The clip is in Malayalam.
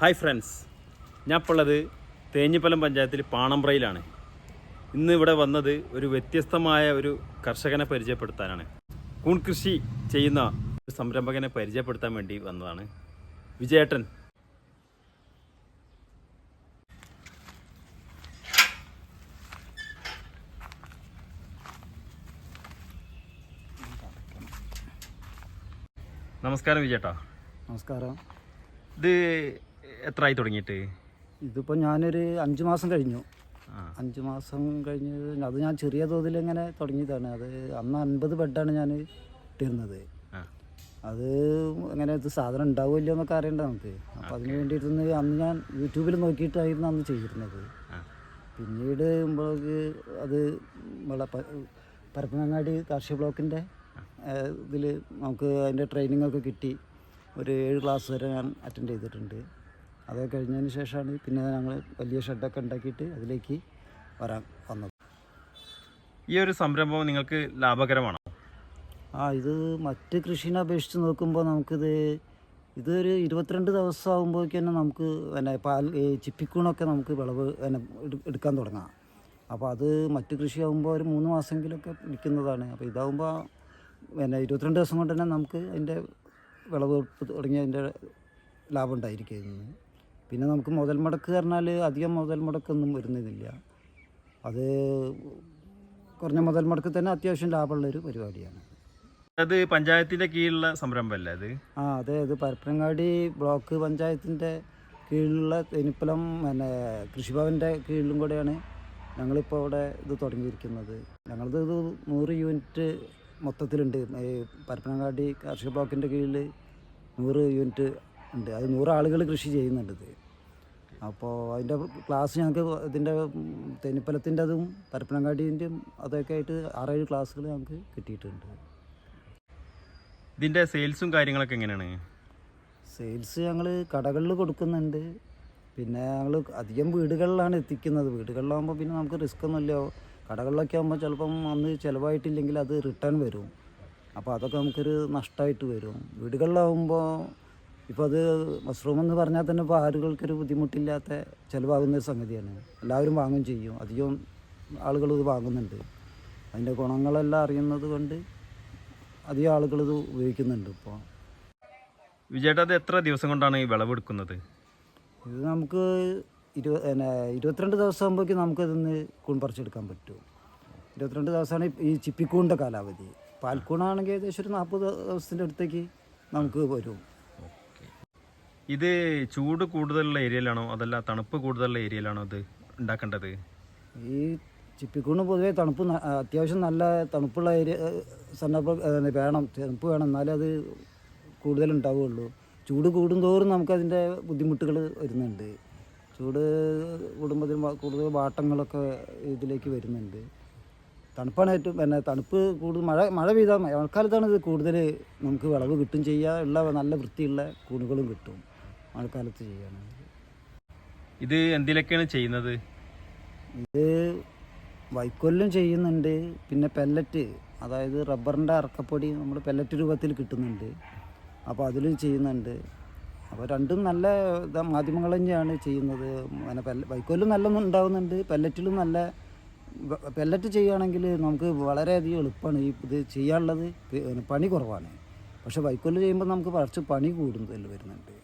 Hi friends. ഞാൻ ഇപ്പോൾ ഉള്ളത് തേഞ്ഞിപ്പലം പഞ്ചായത്തിൽ പാണമ്പ്രയിലാണ്. ഇന്ന് ഇവിടെ വന്നത് ഒരു വ്യത്യസ്തമായ ഒരു കർഷകനെ പരിചയപ്പെടുത്താനാണ്. കൂൺ കൃഷി ചെയ്യുന്ന ഒരു സംരംഭകനെ പരിചയപ്പെടുത്താൻ വേണ്ടി വന്നതാണ്. വിജയേട്ടൻ. നമസ്കാരം വിജയേട്ടാ. നമസ്കാരം. ഇത് എത്രയായി തുടങ്ങിയിട്ട്? ഇതിപ്പോൾ ഞാനൊരു അഞ്ച് മാസം കഴിഞ്ഞു. അഞ്ച് മാസം കഴിഞ്ഞ് അത് ഞാൻ ചെറിയ തോതിൽ ഇങ്ങനെ തുടങ്ങിയതാണ്. അത് അന്ന് അൻപത് ബെഡാണ് ഞാൻ ഇട്ടിരുന്നത്. അത് എങ്ങനെ ഇത് സാധനം ഉണ്ടാവില്ല എന്നൊക്കെ അറിയണ്ട നമുക്ക്. അപ്പം അതിന് വേണ്ടിയിട്ടൊന്ന് അന്ന് ഞാൻ യൂട്യൂബിൽ നോക്കിയിട്ടായിരുന്നു അന്ന് ചെയ്തിരുന്നത്. പിന്നീട് നമ്മൾക്ക് അത് നമ്മളെ പരപ്പനങ്ങാടി കാർഷിക ബ്ലോക്കിന്റെ ഇതിൽ നമുക്ക് അതിന്റെ ട്രെയിനിങ്ങൊക്കെ കിട്ടി. ഒരു ഏഴ് ക്ലാസ് വരെ ഞാൻ അറ്റൻഡ് ചെയ്തിട്ടുണ്ട്. അതൊക്കെ കഴിഞ്ഞതിന് ശേഷമാണ് പിന്നെ ഞങ്ങൾ വലിയ ഷെഡൊക്കെ ഉണ്ടാക്കിയിട്ട് അതിലേക്ക് വരാൻ വന്നത്. ഈ ഒരു സംരംഭം നിങ്ങൾക്ക് ലാഭകരമാണോ? ആ ഇത് മറ്റ് കൃഷിനെ അപേക്ഷിച്ച് നോക്കുമ്പോൾ നമുക്കിത് ഇതൊരു ഇരുപത്തിരണ്ട് ദിവസം ആകുമ്പോഴേക്ക് തന്നെ നമുക്ക് പിന്നെ പാൽ ചിപ്പിക്കൂണൊക്കെ നമുക്ക് വിളവ് പിന്നെ എടുക്കാൻ തുടങ്ങാം. അപ്പോൾ അത് മറ്റ് കൃഷിയാകുമ്പോൾ ഒരു മൂന്ന് മാസമെങ്കിലൊക്കെ നിൽക്കുന്നതാണ്. അപ്പോൾ ഇതാകുമ്പോൾ പിന്നെ ഇരുപത്തിരണ്ട് ദിവസം കൊണ്ട് തന്നെ നമുക്ക് അതിന്റെ വിളവ് തുടങ്ങി അതിന്റെ ലാഭം ഉണ്ടായിരിക്കുന്നു പിന്നെ നമുക്ക് മുതൽ മുടക്ക് പറഞ്ഞാൽ അധികം മുതൽ മുടക്കൊന്നും വരുന്നതില്ല അത് കുറഞ്ഞ മുതൽ മുടക്ക് തന്നെ അത്യാവശ്യം ലാഭമുള്ളൊരു പരിപാടിയാണ്. അത് പഞ്ചായത്തിന്റെ കീഴിലുള്ള സംരംഭമല്ലേ അത്? ആ അതെ അത് പരപ്പനങ്ങാടി ബ്ലോക്ക് പഞ്ചായത്തിന്റെ കീഴിലുള്ള തെനിപ്പലം പിന്നെ കൃഷിഭവന്റെ കീഴിലും കൂടെയാണ് ഞങ്ങളിപ്പോൾ ഇവിടെ ഇത് തുടങ്ങിയിരിക്കുന്നത്. ഞങ്ങളത് ഇത് നൂറ് യൂണിറ്റ് മൊത്തത്തിലുണ്ട്. ഈ പരപ്പനങ്ങാടി കാർഷിക ബ്ലോക്കിന്റെ കീഴിൽ നൂറ് യൂണിറ്റ് ഉണ്ട്. അത് നൂറ് ആളുകൾ കൃഷി ചെയ്യുന്നുണ്ട് ഇത്. അപ്പോൾ അതിന്റെ ക്ലാസ് ഞങ്ങൾക്ക് ഇതിന്റെ തെന്നിപ്പലത്തിന്റെ അതും പരപ്പനങ്ങാടിന്റെയും അതൊക്കെ ആയിട്ട് ആറേഴ് ക്ലാസ്സുകൾ ഞങ്ങൾക്ക് കിട്ടിയിട്ടുണ്ട്. ഇതിന്റെ സെയിൽസും കാര്യങ്ങളൊക്കെ എങ്ങനെയാണ്? സെയിൽസ് ഞങ്ങൾ കടകളിൽ കൊടുക്കുന്നുണ്ട്. പിന്നെ ഞങ്ങൾ അധികം വീടുകളിലാണ് എത്തിക്കുന്നത്. വീടുകളിലാകുമ്പോൾ പിന്നെ നമുക്ക് റിസ്ക് ഒന്നുമില്ല കടകളിലൊക്കെ ആകുമ്പോൾ ചിലപ്പം അന്ന് ചിലവായിട്ടില്ലെങ്കിൽ അത് റിട്ടേൺ വരും. അപ്പോൾ അതൊക്കെ നമുക്കൊരു നഷ്ടമായിട്ട് വരും. വീടുകളിലാകുമ്പോൾ ഇപ്പോൾ അത് മഷ്റൂം എന്ന് പറഞ്ഞാൽ തന്നെ ഇപ്പോൾ ആളുകൾക്കൊരു ബുദ്ധിമുട്ടില്ലാത്ത ചിലവാകുന്ന ഒരു സംഗതിയാണ്. എല്ലാവരും വാങ്ങും ചെയ്യും. അധികം ആളുകൾ ഇത് വാങ്ങുന്നുണ്ട്. അതിന്റെ ഗുണങ്ങളെല്ലാം അറിയുന്നത് കൊണ്ട് അധികം ആളുകൾ ഇത് ഉപയോഗിക്കുന്നുണ്ട് ഇപ്പോൾ വിജയേട്ടാ അത് എത്ര ദിവസം കൊണ്ടാണ് ഈ വിളവെടുക്കുന്നത് ഇത് നമുക്ക് പിന്നെ ഇരുപത്തിരണ്ട് ദിവസം ആകുമ്പോഴേക്കും നമുക്ക് ഇതിന്ന് കൂൺ പറിച്ചെടുക്കാൻ പറ്റും. ഇരുപത്തിരണ്ട് ദിവസമാണ് ഈ ചിപ്പിക്കൂണിന്റെ കാലാവധി. പാൽക്കൂണാണെങ്കിൽ ഏകദേശം ഒരു നാൽപ്പത് ദിവസത്തിന്റെ അടുത്തേക്ക് നമുക്ക് വരും. ഇത് ചൂട് കൂടുതലുള്ള ഏരിയയിലാണോ അതല്ല തണുപ്പ് കൂടുതലുള്ള ഏരിയയിലാണോ ഇത് ഉണ്ടാക്കേണ്ടത്? ഈ ചിപ്പിക്കൂണ് പൊതുവേ തണുപ്പ് അത്യാവശ്യം നല്ല തണുപ്പുള്ള ഏരിയ സന്ദർഭം വേണം. തണുപ്പ് വേണം. എന്നാലേ അത് കൂടുതൽ ഉണ്ടാവുകയുള്ളൂ ചൂട് കൂടുന്തോറും നമുക്കതിന്റെ ബുദ്ധിമുട്ടുകൾ വരുന്നുണ്ട്. ചൂട് കൂടുമ്പോൾ കൂടുതൽ വാട്ടങ്ങളൊക്കെ ഇതിലേക്ക് വരുന്നുണ്ട്. തണുപ്പാണ് ഏറ്റവും പിന്നെ തണുപ്പ് കൂടുതൽ മഴ മഴ പെയ്താൽ മഴക്കാലത്താണ് ഇത് കൂടുതൽ നമുക്ക് വിളവ് കിട്ടും ചെയ്യുക. ഉള്ള നല്ല വൃത്തിയുള്ള കൂണുകളും കിട്ടും. മഴക്കാലത്ത് ചെയ്യാനാണ് ഇത് എന്തിലൊക്കെയാണ് ചെയ്യുന്നത്? ഇത് വൈക്കോലും ചെയ്യുന്നുണ്ട്. പിന്നെ പെല്ലറ്റ് അതായത് റബ്ബറിന്റെ അറക്കപ്പൊടി നമ്മൾ പെല്ലറ്റ് രൂപത്തിൽ കിട്ടുന്നുണ്ട്. അപ്പോൾ അതിലും ചെയ്യുന്നുണ്ട്. അപ്പോൾ രണ്ടും നല്ല മാധ്യമങ്ങൾ തന്നെയാണ് ചെയ്യുന്നത്. പിന്നെ പെല്ല വൈക്കോലും നല്ല ഉണ്ടാകുന്നുണ്ട് പെല്ലറ്റിലും നല്ല പെല്ലറ്റ് ചെയ്യുകയാണെങ്കിൽ നമുക്ക് വളരെയധികം എളുപ്പമാണ് ഈ ഇത് ചെയ്യാനുള്ളത്. പണി കുറവാണ്. പക്ഷേ വൈക്കോൽ ചെയ്യുമ്പോൾ നമുക്ക് കുറച്ച് പണി കൂടുതൽ വരുന്നുണ്ട്.